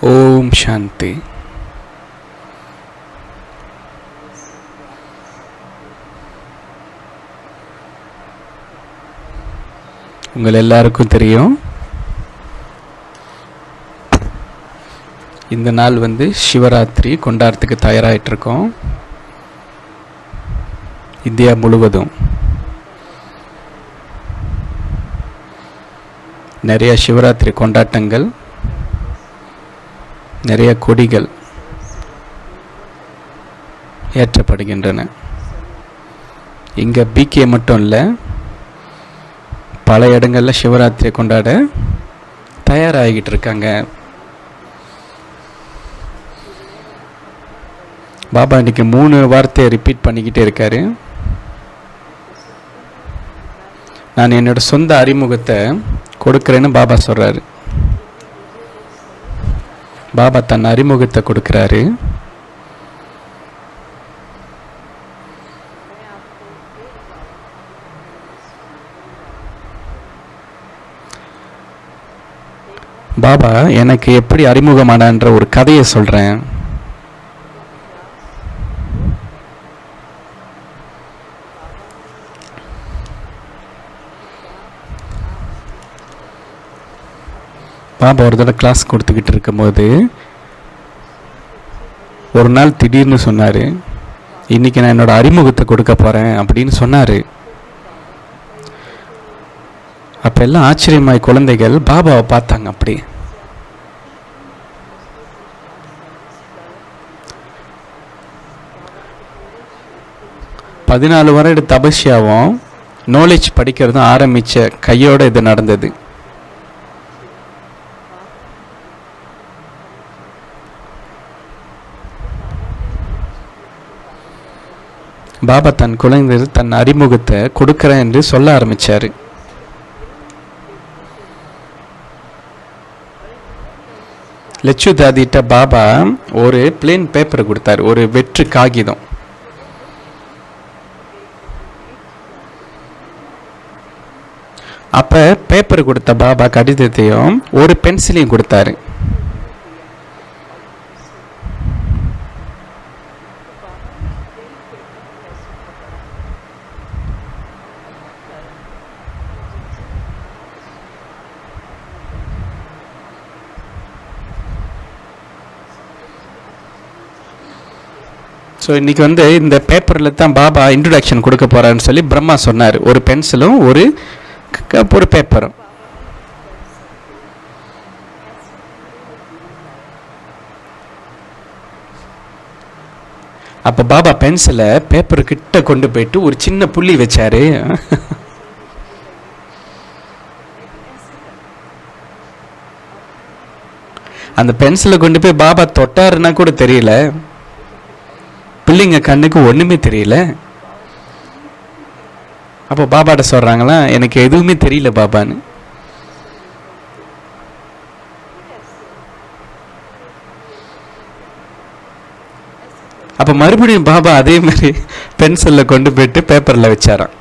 ஓம் சாந்தி உங்கள் எல்லாருக்கும் தெரியும். இந்த நாள் வந்து சிவராத்திரி கொண்டாடுறதுக்கு தயாராகிட்டு இருக்கோம் இந்தியா முழுவதும். நிறைய சிவராத்திரி கொண்டாட்டங்கள். நிறைய கொடிகள் ஏற்றப்படுகின்றன. இங்கே பிகே மட்டும் இல்லை பல இடங்களில் சிவராத்திரி கொண்டாட தயாராகிக்கிட்டு இருக்காங்க. பாபா இன்னைக்கு மூணு வார்த்தையை ரிப்பீட் பண்ணிக்கிட்டே இருக்காரு. நான் என்னோட சொந்த அறிமுகத்தை கொடுக்குறேன்னு பாபா சொல்கிறாரு பாபா தன் அறிமுகத்தை கொடுக்குறாரு. பாபா எனக்கு எப்படி அறிமுகமானன்ற ஒரு கதையை சொல்கிறேன் பாபா ஒரு தடவை கிளாஸ் கொடுத்துக்கிட்டு இருக்கும்போது ஒரு நாள் திடீர்னு சொன்னார் இன்னைக்கு நான் என்னோட அறிமுகத்தை கொடுக்க போகிறேன் அப்படின்னு சொன்னார். அப்போ எல்லாம் ஆச்சரியமாய் குழந்தைகள் பாபாவை பார்த்தாங்க அப்படி. பதினாலு வருட தபஸ்யாவும் நாலேஜ் படிக்கிறதும் ஆரம்பித்த கையோட இது நடந்தது. பாபா தன் குழந்தைகள் தன் அறிமுகத்தை கொடுக்குறேன் என்று சொல்ல ஆரம்பித்தார் லட்சு தாதிட்ட பாபா ஒரு பிளேன் பேப்பர் கொடுத்தாரு ஒரு வெற்று காகிதம். அப்போ பேப்பர் கொடுத்த பாபா கடிதத்தையும் ஒரு பென்சிலையும் கொடுத்தாரு. ஸோ இன்னைக்கு வந்து இந்த பேப்பரில் தான் பாபா இன்ட்ரடக்ஷன் கொடுக்க போகிறான்னு சொல்லி பிரம்மா சொன்னார். ஒரு பென்சிலும் ஒரு ஒரு பேப்பரும் அப்போ பாபா பென்சிலை பேப்பர் கிட்ட கொண்டு போயிட்டு ஒரு சின்ன புள்ளி வச்சாரு. அந்த பென்சிலை கொண்டு போய் பாபா தொட்டாருன்னா கூட தெரியல. பிள்ளைங்க கண்ணுக்கு ஒன்றுமே தெரியல. அப்போ பாபாட்ட சொல்கிறாங்களா எனக்கு எதுவுமே தெரியல பாபான்னு. அப்போ மறுபடியும் பாபா அதே மாதிரி பென்சிலில் கொண்டு போயிட்டு பேப்பரில் வச்சாராம்.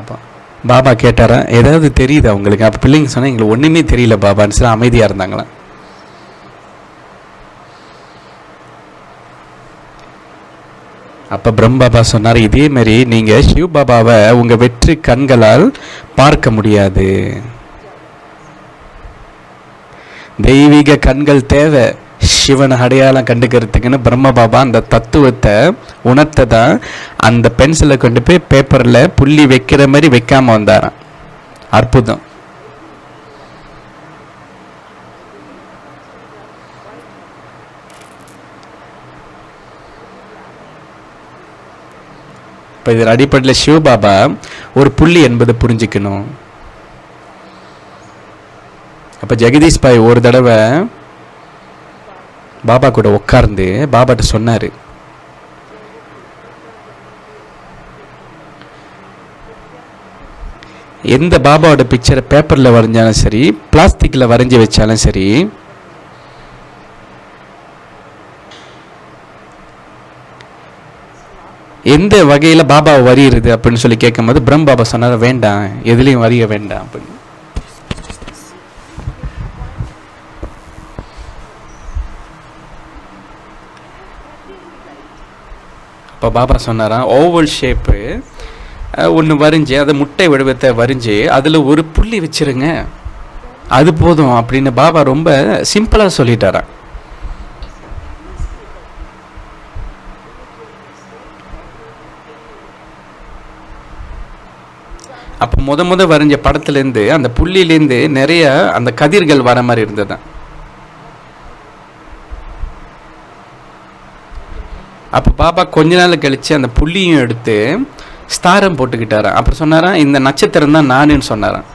அப்போ பாபா கேட்டாரா ஏதாவது தெரியுதா உங்களுக்கு? அப்போ பிள்ளைங்க சொன்னால் எங்களுக்கு ஒன்றுமே தெரியல பாபான்னு சொல்லி அமைதியாக இருந்தாங்களாம் அப்போ பிரம் பாபா சொன்னார் இதே மாதிரி நீங்கள் சிவ பாபாவை உங்கள் வெற்றி கண்களால் பார்க்க முடியாது. தெய்வீக கண்கள் தேவை. சிவனை அடையாளம் கண்டுக்கிறதுக்குன்னு பிரம்ம பாபா அந்த தத்துவத்தை உணர்த்ததான் அந்த பென்சிலை கொண்டு போய் பேப்பரில் புள்ளி வைக்கிற மாதிரி வைக்காம வந்தாராம். அற்புதம். இப்போ இதில் அடிப்படையில் சிவபாபா ஒரு புள்ளி என்பதை புரிஞ்சுக்கணும். அப்போ ஜெகதீஷ் பாய் ஒரு தடவை பாபா கூட உட்கார்ந்து பாபாட்ட சொன்னார். எந்த பாபாவோட பிக்சரை பேப்பரில் வரைஞ்சாலும் சரி பிளாஸ்டிக்கில் வரைஞ்சி வச்சாலும் சரி எந்த வகையில் பாபா வரையிறது அப்படின்னு சொல்லி கேட்கும்போது பிரம் பாபா சொன்னார் வேண்டாம் எதுலேயும் வரைய வேண்டாம் அப்படின்னு. அப்போ பாபா சொன்னாராம் ஓவல் ஷேப்பு ஒன்று வரைஞ்சி அதை முட்டை வடிவத்தை வரைஞ்சி அதில் ஒரு புள்ளி வச்சிருங்க. அது போதும் அப்படின்னு பாபா ரொம்ப சிம்பிளாக சொல்லிட்டாராம். அப்போ முத முத வரைஞ்ச படத்துலேருந்து அந்த புள்ளியிலேருந்து நிறைய அந்த கதிர்கள் வர மாதிரி இருந்தது. அப்போ பாபா கொஞ்ச நாள் கழிச்சு அந்த புள்ளியும் எடுத்து ஸ்தாரம் போட்டுக்கிட்டாராம். அப்புறம் சொன்னாராம் இந்த நட்சத்திரம் தான் நானுன்னு சொன்னாராம்.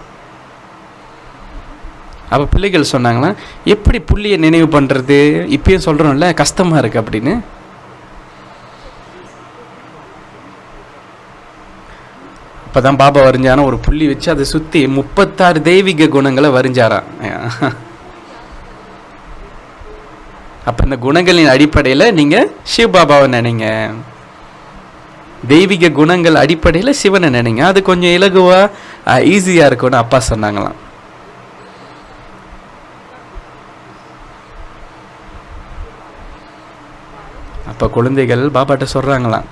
அப்போ பிள்ளைகள் சொன்னாங்கன்னா எப்படி புள்ளியை நினைவு பண்ணுறது இப்பயும் சொல்கிறோம்ல கஷ்டமாக இருக்குது அப்படின்னு. இப்போ தான் பாபா வரைஞ்சானா ஒரு புள்ளி வச்சு அதை சுற்றி முப்பத்தாறு தெய்வீக குணங்களை வரைஞ்சாராம். அப்போ இந்த குணங்களின் அடிப்படையில் நீங்கள் சிவ பாபாவை நினைங்க. தெய்வீக குணங்கள் அடிப்படையில் சிவனை நினைங்க. அது கொஞ்சம் இலகுவாக ஈஸியாக இருக்கும்னு அப்பா சொன்னாங்களாம். அப்போ குழந்தைகள் பாபாட்ட சொல்கிறாங்களாம்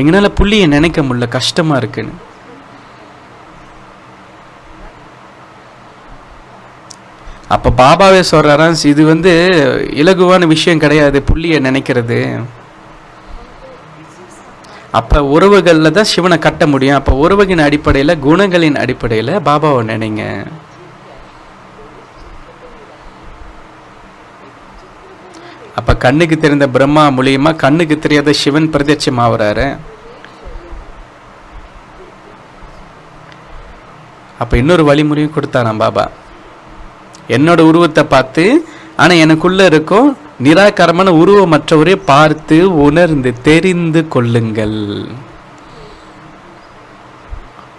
எங்களால் புள்ளியை நினைக்க முடியல கஷ்டமாக இருக்குன்னு. அப்போ பாபாவே சொல்கிறாராம் இது வந்து இலகுவான விஷயம் கிடையாது புள்ளியை நினைக்கிறது. அப்போ உறவுகளில் தான் சிவனை கட்ட முடியும். அப்போ உறவுகளின் அடிப்படையில் குணங்களின் அடிப்படையில் பாபாவை நினைங்க. அப்போ கண்ணுக்கு தெரிந்த பிரம்மா மூலியமா கண்ணுக்கு தெரியாத சிவன் பிரத்யட்சம் ஆகுறாரு. அப்போ இன்னொரு வழிமுறையும் கொடுத்தாராம் பாபா. என்னோட உருவத்தை பார்த்து ஆனால் எனக்குள்ளே இருக்கும் நிராகாரமான உருவமற்றவரை பார்த்து உணர்ந்து தெரிந்து கொள்ளுங்கள்.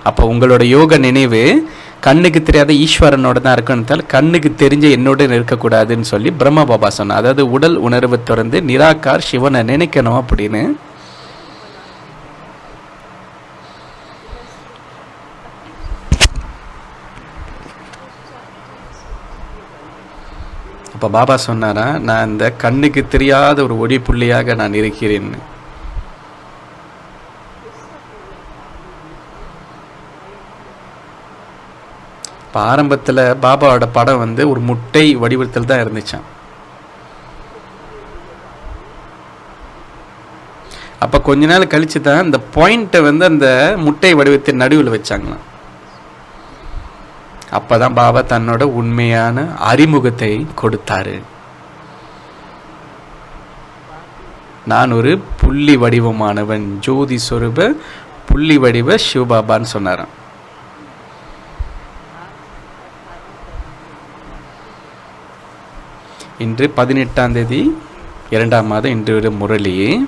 அப்போ உங்களோட யோக நினைவு கண்ணுக்கு தெரியாத ஈஸ்வரனோட தான் இருக்கணுத்தால் கண்ணுக்கு தெரிஞ்ச என்னோட இருக்கக்கூடாதுன்னு சொல்லி பிரம்ம பாபா சொன்னார். அதாவது உடல் உணர்வு திறந்து நிராகார் சிவனை நினைக்கணும் அப்படின்னு. அப்போ பாபா சொன்னாரா நான் இந்த கண்ணுக்கு தெரியாத ஒரு ஒடி புள்ளியாக நான் இருக்கிறேன். இப்போ ஆரம்பத்தில் பாபாவோட படம் வந்து ஒரு முட்டை வடிவத்தில் தான் இருந்துச்சான் அப்போ கொஞ்ச நாள் கழிச்சு தான் இந்த பாயிண்ட்டை வந்து அந்த முட்டை வடிவத்தின் நடுவில் வச்சாங்களாம். அப்போ தான் பாபா தன்னோட உண்மையான அறிமுகத்தை கொடுத்தாரு. நான் ஒரு புள்ளி வடிவமானவன் ஜோதி சொரூப புள்ளி வடிவ சிவபாபான்னு சொன்னாராம். இன்று பதினெட்டாம் தேதி இரண்டாம் மாதம் இன்று ஒரு முரளி.